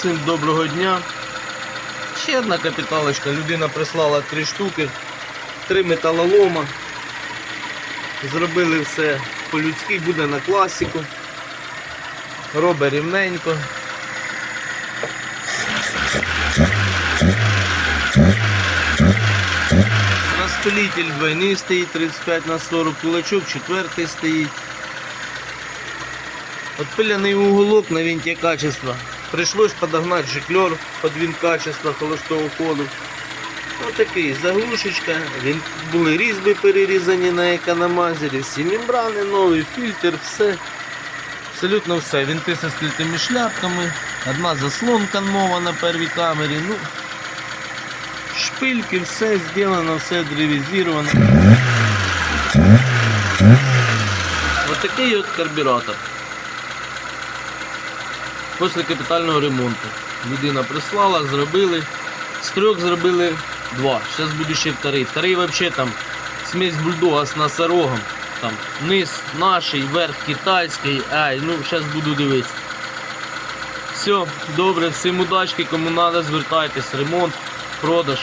Всім доброго дня. Ще одна капіталочка. Людина прислала три штуки, три металолома. Зробили все по-людськи, буде на класику. Робить рівненько. Розпилитель двойний стоїть 35 на 40, кулачок четвертий стоїть. Отпиленный уголок на винте качества. Пришлось подогнать жиклер под винт качества холостого ходу. Ось такий заглушечка. Він, були різьби перерізані на економазері, всі мембрани нові, фільтр, все. Абсолютно все. Вінти зі скритими шляпками. Одна заслонка нова на первій камері. Ну, шпильки, все зроблено, все древізовано. Ось такий от карбюратор. Після капітального ремонту. Людина прислала, зробили. З трьох зробили два. Зараз буде ще вторий. Вторий взагалі там смесь бульдога з носорогом. Там низ наш, верх китайський. Ай, ну зараз буду дивитися. Все, добре, всім удачки, кому треба, звертайтесь, ремонт, продаж.